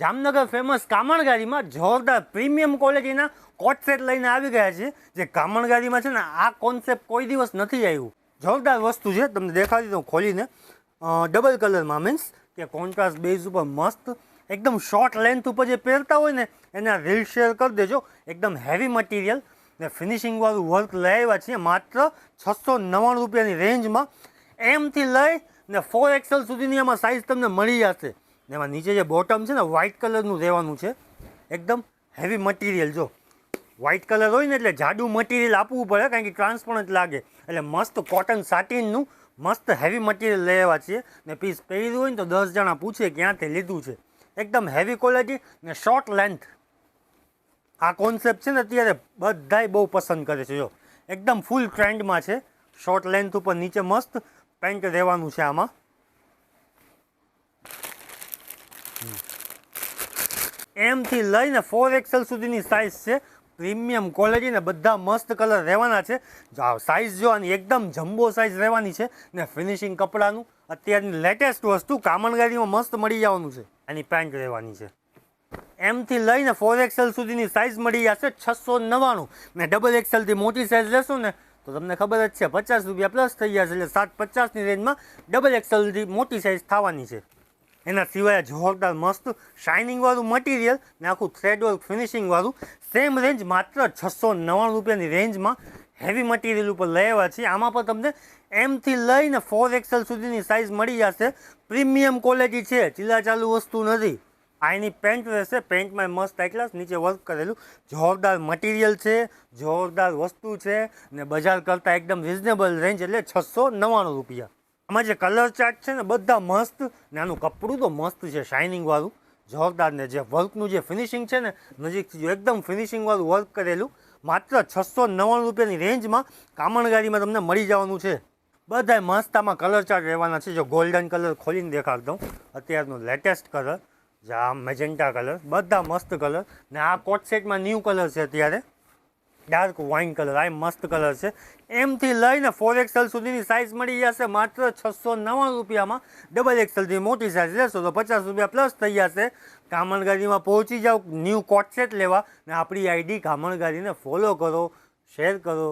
Jamnagar famous કામણગાડીમાં જોરદાર premium ક્વોલિટીના coat set લઈને આવી ગયા છે. જે કામણગાડીમાં છે ને, આ કોન્સેપ્ટ કોઈ દિવસ નથી આવ્યું. જોરદાર વસ્તુ છે, તમને દેખાડી દઉં ખોલીને. ડબલ કલરમાં મીન્સ કે કોન્ટ્રાસ્ટ બેઝ ઉપર મસ્ત, એકદમ શોર્ટ લેન્થ ઉપર જે પહેરતા હોય ને, એના રીલ શેર કરી દેજો. એકદમ હેવી મટીરિયલ ને ફિનિશિંગવાળું વર્ક લઈ આવ્યા છીએ, માત્ર છસો નવ્વાણું રૂપિયાની રેન્જમાં એમથી લઈ ને ફોર એક્સેલ સુધીની એમાં સાઇઝ તમને મળી જશે. એમાં નીચે જે બોટમ છે ને વ્હાઇટ કલરનું રહેવાનું છે. એકદમ હેવી મટીરિયલ જો. વ્હાઇટ કલર હોય ને એટલે જાડું મટીરિયલ આપવું પડે, કારણ કે ટ્રાન્સપરન્ટ લાગે. એટલે મસ્ત કોટન સાટીનનું મસ્ત હેવી મટીરિયલ લેવા છીએ ને પીસ પહેર્યું હોય ને તો દસ જણા પૂછે ક્યાંથી લીધું છે. એકદમ હેવી ક્વોલિટી ને શોર્ટ લેન્થ આ કોન્સેપ્ટ છે ને અત્યારે બધાય બહુ પસંદ કરે છે, જો. એકદમ ફૂલ ટ્રેન્ડમાં છે. શોર્ટ લેન્થ ઉપર નીચે મસ્ત પેન્ટ રહેવાનું છે આમાં. એમથી લઈને ફોર એક્સેલ સુધીની સાઇઝ છે. પ્રીમિયમ ક્વોલિટી ને બધા મસ્ત કલર રહેવાના છે. સાઇઝ જો આની એકદમ જમ્બો સાઇઝ રહેવાની છે ને ફિનિશિંગ કપડાનું, અત્યારની લેટેસ્ટ વસ્તુ કામણગાડીમાં મસ્ત મળી જવાનું છે. એની પેન્ટ રહેવાની છે. એમથી લઈને ફોર એક્સેલ સુધીની સાઇઝ મળી જશે છસો નવ્વાણું. ને ડબલ એક્સેલથી મોટી સાઇઝ લેશો ને, તો તમને ખબર જ છે, પચાસ રૂપિયા પ્લસ થઈ જશે એટલે સાત પચાસની રેન્જમાં ડબલ એક્સેલથી મોટી સાઇઝ થવાની છે. એના સિવાય જોરદાર મસ્ત શાઇનિંગવાળું મટીરિયલ ને આખું થ્રેડ વર્ક ફિનિશિંગવાળું સેમ રેન્જ માત્ર છસો નવ્વાણું રૂપિયાની રેન્જમાં હેવી મટીરિયલ ઉપર લેવા છીએ. આમાં પણ તમને એમથી લઈને ફોર એક્સેલ સુધીની સાઇઝ મળી જશે. પ્રીમિયમ ક્વોલિટી છે, ચીલા ચાલુ વસ્તુ નથી. આ એની પેન્ટ રહેશે પેન્ટમાં મસ્ત ક્લાસ નીચે વર્ક કરેલું. જોરદાર મટીરિયલ છે, જોરદાર વસ્તુ છે ને બજાર કરતાં એકદમ રિઝનેબલ રેન્જ એટલે છસો નવ્વાણું રૂપિયા. આમાં જે કલર ચાર્ટ છે ને, બધા મસ્ત. ને આનું કપડું તો મસ્ત છે શાઇનિંગવાળું જોરદાર ને જે વર્કનું જે ફિનિશિંગ છે ને નજીકથી એકદમ ફિનિશિંગવાળું વર્ક કરેલું, માત્ર છસો નવ્વાણું રૂપિયાની રેન્જમાં કામણગારીમાં તમને મળી જવાનું છે. બધાય મસ્ત આમાં કલર ચાર્ટ રહેવાના છે. જો ગોલ્ડન કલર ખોલીને દેખાડ દઉં. અત્યારનું લેટેસ્ટ કલર જે આ મેજેન્ટા કલર બધા મસ્ત કલર ને આ કોટ સેટમાં ન્યૂ કલર છે અત્યારે. ડાર્ક વાઇન કલર, આ મસ્ત કલર છે. એમથી લઈને ફોર એક્સેલ સુધીની સાઇઝ મળી જશે માત્ર છસો નવ્વાણું રૂપિયામાં. ડબલ એક્સેલથી મોટી સાઇઝ લેશો તો પચાસ રૂપિયા પ્લસ થઈ જશે કામણગાડીમાં પહોંચી જાઓ ન્યૂ કોટ સેટ લેવા ને આપણી આઈડી કામણગાડીને ફોલો કરો શેર કરો.